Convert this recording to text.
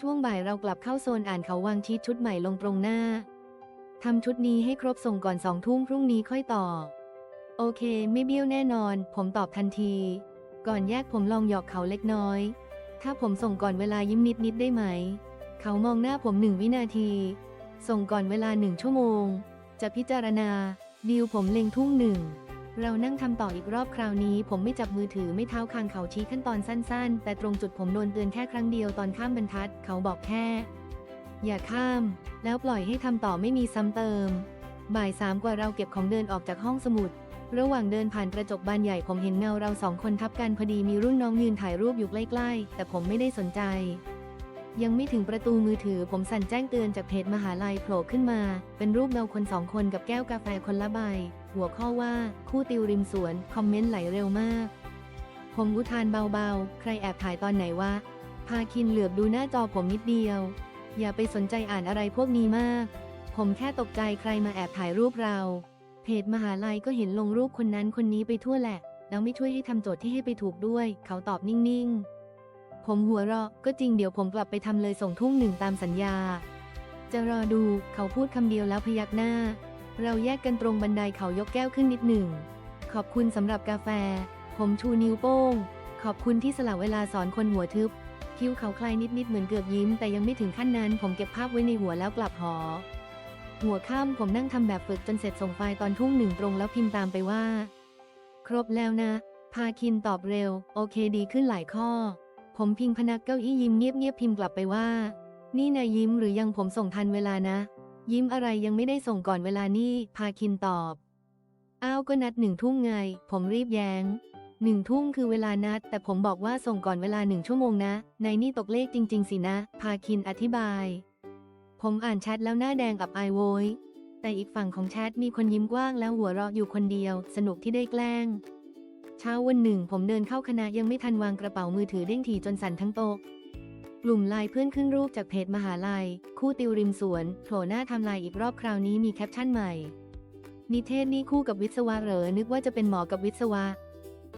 ช่วงบ่ายเรากลับเข้าโซนอ่านเขาวางชีตชุดใหม่ลงตรงหน้า ทำชุดนี้ให้ครบส่งก่อนสองทุ่มพรุ่งนี้ค่อยต่อ โอเค ไม่เบี้ยวแน่นอน ผมตอบทันที ก่อนแยกผมลองหยอกเขาเล็กน้อย ถ้าผมส่งก่อนเวลายิ้มนิดนิดได้ไหม เขามองหน้าผมหนึ่งวินาที ส่งก่อนเวลาหนึ่งชั่วโมง จะพิจารณาดีลผมเล็งทุ่งหนึ่ง เรานั่งทำต่ออีกรอบคราวนี้ ผมไม่จับมือถือไม่เท้าคางเขาชี้ขั้นตอนสั้น ๆ แต่ตรงจุดผมโดนเตือนแค่ครั้งเดียวตอนข้ามบรรทัด เขาบอกแค่ อย่าข้าม แล้วปล่อยให้ทำต่อไม่มีซ้ำเติม บ่ายสามกว่าเราเก็บของเดินออกจากห้องสมุด ระหว่างเดินผ่านกระจกบานใหญ่ผมเห็นเงาเราสองคนทับกันพอดีมีรุ่นน้องยืนถ่ายรูปอยู่ใกล้ๆ แต่ผมไม่ได้สนใจ ยังไม่ถึงประตูมือถือผมสั่นแจ้งเตือนจากเพจมหาลัยโผล่ขึ้นมา เป็นรูปเงาคนสองคนกับแก้วกาแฟคนละใบ หัวข้อว่า คู่ติวริมสวน คอมเมนต์ไหลเร็วมาก ผมอุทานเบาๆ ใครแอบถ่ายตอนไหนวะ พาคินเหลือบดูหน้าจอผมนิดเดียว อย่าไปสนใจอ่านอะไรพวกนี้มาก ผมแค่ตกใจใครมาแอบถ่ายรูปเรา เพจมหาลัยก็เห็นลงรูปคนนั้นคนนี้ไปทั่วแหละ แล้วไม่ช่วยให้ทำโจทย์ที่ให้ไปถูกด้วย เขาตอบนิ่งๆ ผมหัวเราะ ก็จริงเดี๋ยวผมกลับไปทำเลยส่งทุ่งหนึ่งตามสัญญา จะรอดู เขาพูดคำเดียวแล้วพยักหน้า เราแยกกันตรงบันไดเขายกแก้วขึ้นนิดหนึ่ง ขอบคุณสำหรับกาแฟ ผมชูนิ้วโป้ง ขอบคุณที่สละเวลาสอนคนหัวทึบ คิ้วเขาคลายนิดๆเหมือนเกือบยิ้ม แต่ยังไม่ถึงขั้นนั้น ผมเก็บภาพไว้ในหัวแล้วกลับหอ หัวค่ำผมนั่งทำแบบฝึกจนเสร็จส่งไฟล์ตอนทุ่งหนึ่งตรงแล้วพิมพ์ตามไปว่า ครบแล้วนะ พาคินตอบเร็ว โอเคดีขึ้นหลายข้อ ผมพิงพนักเก้าอี้ยิ้มเงียบๆพิมพ์กลับไปว่า นี่นายยิ้มหรือยังผมส่งทันเวลานะ ยิ้มอะไรยังไม่ได้ส่งก่อนเวลานี่พาคินตอบ อ้าวก็นัดหนึ่งทุ่มไง ผมรีบแย้งหนึ่งทุ่มคือเวลานัด แต่ผมบอกว่าส่งก่อนเวลาหนึ่งชั่วโมงนะนายนี่ตกเลขจริง ๆ สินะ พาคินอธิบาย ผมอ่านแชทแล้วหน้าแดงอับอายโวย แต่อีกฝั่งของแชทมีคนยิ้มกว้างแล้วหัวเราะอยู่คนเดียว สนุกที่ได้แกล้ง เช้าวันหนึ่ง ผมเดินเข้าคณะยังไม่ทันวางกระเป๋ามือถือเด้งถี่จนสั่นทั้งโต๊ะ กลุ่มไลน์เพื่อนขึ้นรูปจากเพจมหาลัย คู่ติวริมสวนโผล่หน้าทำลายอีกรอบคราวนี้มีแคปชั่นใหม่ นิเทศนี่คู่กับวิศวะเหรอนึกว่าจะเป็นหมอกับวิศวะ